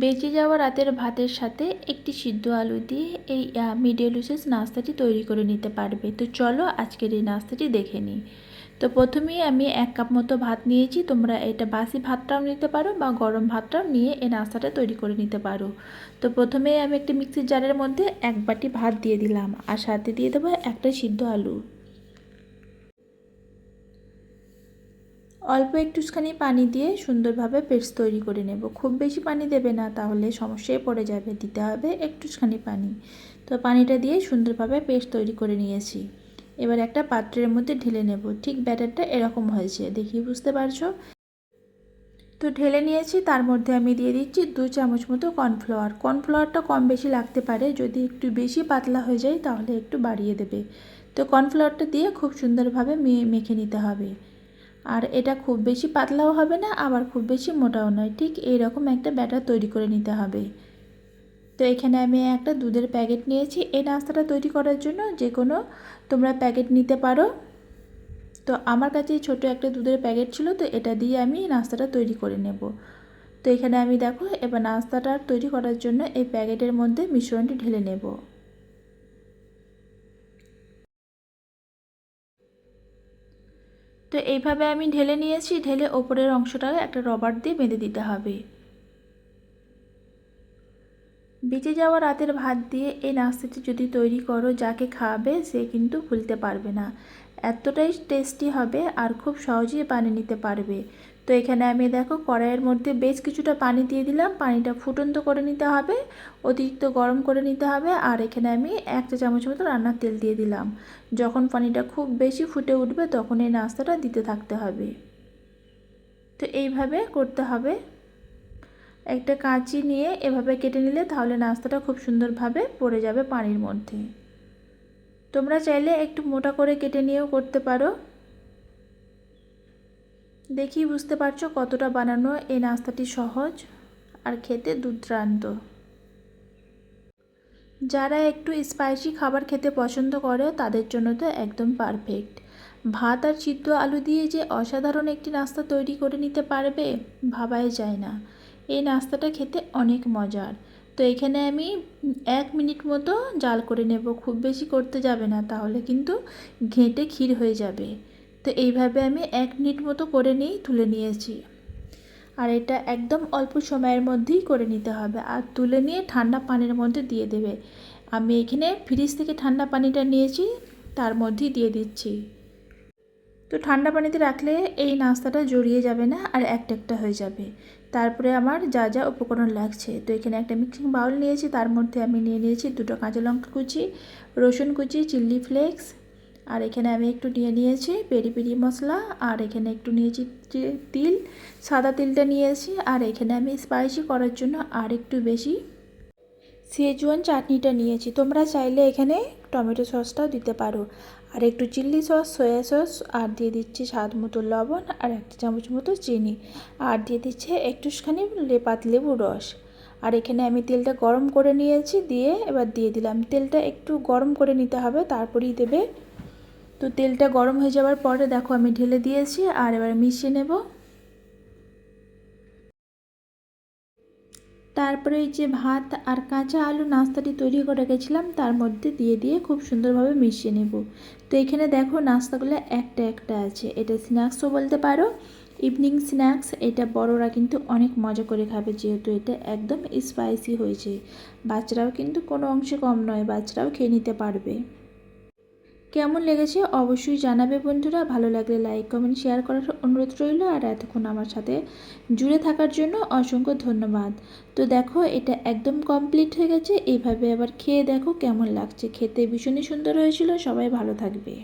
বেঁচে যাওয়া রাতের ভাতের সাথে একটি সিদ্ধ আলু দিয়ে এই মিডিয়ালুসেস নাস্তাটি তৈরি করে নিতে পারবে। তো চলো আজকের এই নাস্তাটি দেখে নিই। তো প্রথমেই আমি এক কাপ মতো ভাত নিয়েছি। তোমরা এটা বাসি ভাতটাও নিতে পারো বা গরম ভাতটাও নিয়ে এই নাস্তাটা তৈরি করে নিতে পারো। তো প্রথমেই আমি একটি মিক্সির জারের মধ্যে এক বাটি ভাত দিয়ে দিলাম। আর সাথে দিয়ে দেবো একটা সিদ্ধ আলু। অল্প একটুখানি পানি দিয়ে সুন্দরভাবে পেস্ট তৈরি করে নেব। খুব বেশি পানি দেবে না, তাহলে সমস্যায় পড়ে যাবে। দিতে হবে একটুখানি পানি। তো পানিটা দিয়ে সুন্দরভাবে পেস্ট তৈরি করে নিয়েছি। এবার একটা পাত্রের মধ্যে ঢেলে নেব। ঠিক ব্যাটারটা এরকম হয়েছে, দেখি বুঝতে পারছ? তো ঢেলে নিয়েছি, তার মধ্যে আমি দিয়ে দিচ্ছি দু চামচ মতো কর্নফ্লাওয়ার। কর্নফ্লাওয়ারটা কম বেশি লাগতে পারে, যদি একটু বেশি পাতলা হয়ে যায় তাহলে একটু বাড়িয়ে দেবে। তো কর্নফ্লাওয়ারটা দিয়ে খুব সুন্দরভাবে মেখে নিতে হবে। আর এটা খুব বেশি পাতলাও হবে না, আবার খুব বেশি মোটাও নয়। ঠিক এই রকম একটা ব্যাটার তৈরি করে নিতে হবে। তো এখানে আমি একটা দুধের প্যাকেট নিয়েছি। এই নাস্তাটা তৈরি করার জন্য যে কোনো তোমরা প্যাকেট নিতে পারো। তো আমার কাছে ছোট একটা দুধের প্যাকেট ছিল, তো এটা দিয়ে আমি নাস্তাটা তৈরি করে নেব। তো এখানে আমি দেখো, এবার নাস্তাটা তৈরি করার জন্য এই প্যাকেটের মধ্যে মিশ্রণটি ঢেলে নেব। তো এইভাবে আমি ঢেলে নিয়েছি, ঢেলে ওপরের অংশটা একটা রবার দিয়ে বেঁধে দিতে হবে। বেঁচে যাওয়া রাতের ভাত দিয়ে এই নাস্তাটি যদি তৈরি করো, যাকে খাওয়াবে সে কিন্তু ভুলতে পারবে না। এতটাই টেস্টি হবে আর খুব সহজেই বানিয়ে নিতে পারবে। তো এখানে আমি দেখো কড়াইয়ের মধ্যে বেশ কিছুটা পানি দিয়ে দিলাম। পানিটা ফুটন্ত করে নিতে হবে, অতিরিক্ত গরম করে নিতে হবে আর এখানে আমি একটা চামচ মতো রান্নার তেল দিয়ে দিলাম। যখন পানিটা খুব বেশি ফুটে উঠবে তখন এই নাস্তাটা দিতে থাকতে হবে। তো এইভাবে করতে হবে। একটা কাঁচি নিয়ে এভাবে কেটে নিলে তাহলে নাস্তাটা খুব সুন্দরভাবে পড়ে যাবে পানির মধ্যে। তোমরা চাইলে একটু মোটা করে কেটে নিয়েও করতে পারো। দেখি বুঝতে পারছ কতটা বানানো এই নাস্তাটি সহজ আর খেতে দুর্দান্ত। যারা একটু স্পাইসি খাবার খেতে পছন্দ করে, তাদের জন্য তো একদম পারফেক্ট। ভাত আর সিদ্ধ আলু দিয়ে যে অসাধারণ একটি নাস্তা তৈরি করে নিতে পারবে, ভাবাই যায় না। এই নাস্তাটা খেতে অনেক মজার। তো এখানে আমি এক মিনিট মতো জাল করে নেব, খুব বেশি করতে যাবে না, তাহলে কিন্তু ঘেঁটে ক্ষীর হয়ে যাবে। তো এইভাবে আমি এক মিনিট মতো করে নিয়েই তুলে নিয়েছি। আর এটা একদম অল্প সময়ের মধ্যেই করে নিতে হবে। আর তুলে নিয়ে ঠান্ডা পানির মধ্যে দিয়ে দেবে। আমি এখানে ফ্রিজ থেকে ঠান্ডা পানিটা নিয়েছি, তার মধ্যেই দিয়ে দিচ্ছি। তো ঠান্ডা পানিতে রাখলে এই নাস্তাটা জড়িয়ে যাবে না আর একটা একটা হয়ে যাবে। তারপরে আমার যা যা উপকরণ লাগছে। তো এখানে একটা মিক্সিং বাউল নিয়েছি, তার মধ্যে আমি নিয়ে নিয়েছি দুটো কাঁচা লঙ্কা কুচি, রসুন কুচি চিল্লি ফ্লেক্স আর এখানে আমি একটু নিয়ে নিয়েছি পেরি পেরি মশলা, আর এখানে একটু নিয়েছি তিল, সাদা তিলটা নিয়েছি, আর এখানে আমি স্পাইসি করার জন্য আর একটু বেশি সেজুয়ান চাটনিটা নিয়েছি। তোমরা চাইলে এখানে টমেটো সসটাও দিতে পারো। আর একটু চিল্লি সস, সয়া সস, আর দিয়ে দিচ্ছি স্বাদ মতো লবণ আর একটা চামচ মতো চিনি। আর দিয়ে দিচ্ছে একটুখানি লেপাত লেবু রস। আর এখানে আমি তেলটা গরম করে নিয়েছি, দিয়ে এবার দিয়ে দিলাম। তেলটা একটু গরম করে নিতে হবে, তারপরেই দেবে তো তেলটা গরম হয়ে যাওয়ার পরে দেখো আমি ঢেলে দিয়েছি, আর এবার মিশিয়ে নেব। তারপরে এই যে ভাত আর কাঁচা আলু নাস্তাটি তৈরি করে রেখেছিলাম, তার মধ্যে দিয়ে দিয়ে খুব সুন্দরভাবে মিশিয়ে নেব। তো এখানে দেখো নাস্তাগুলো একটা একটা আছে, এটা স্ন্যাক্সও বলতে পারো, ইভিনিং স্ন্যাক্স, এটা বড়রা কিন্তু অনেক মজা করে খাবে, যেহেতু এটা একদম স্পাইসি হয়েছে। বাচ্চারাও কিন্তু কোনো অংশে কম নয়, বাচ্চারাও খেয়ে নিতে পারবে। কেমন লেগেছে অবশ্যই জানাবে বন্ধুরা। ভালো লাগলে লাইক কমেন্ট শেয়ার করার অনুরোধ রইল। আর এতক্ষণ আমার সাথে জুড়ে থাকার জন্য অসংখ্য ধন্যবাদ। তো দেখো, এটা একদম কমপ্লিট হয়ে গেছে। এইভাবে আবার খেয়ে দেখো কেমন লাগছে। খেতে ভীষণই সুন্দর হয়েছিল। সবাই ভালো থাকবে।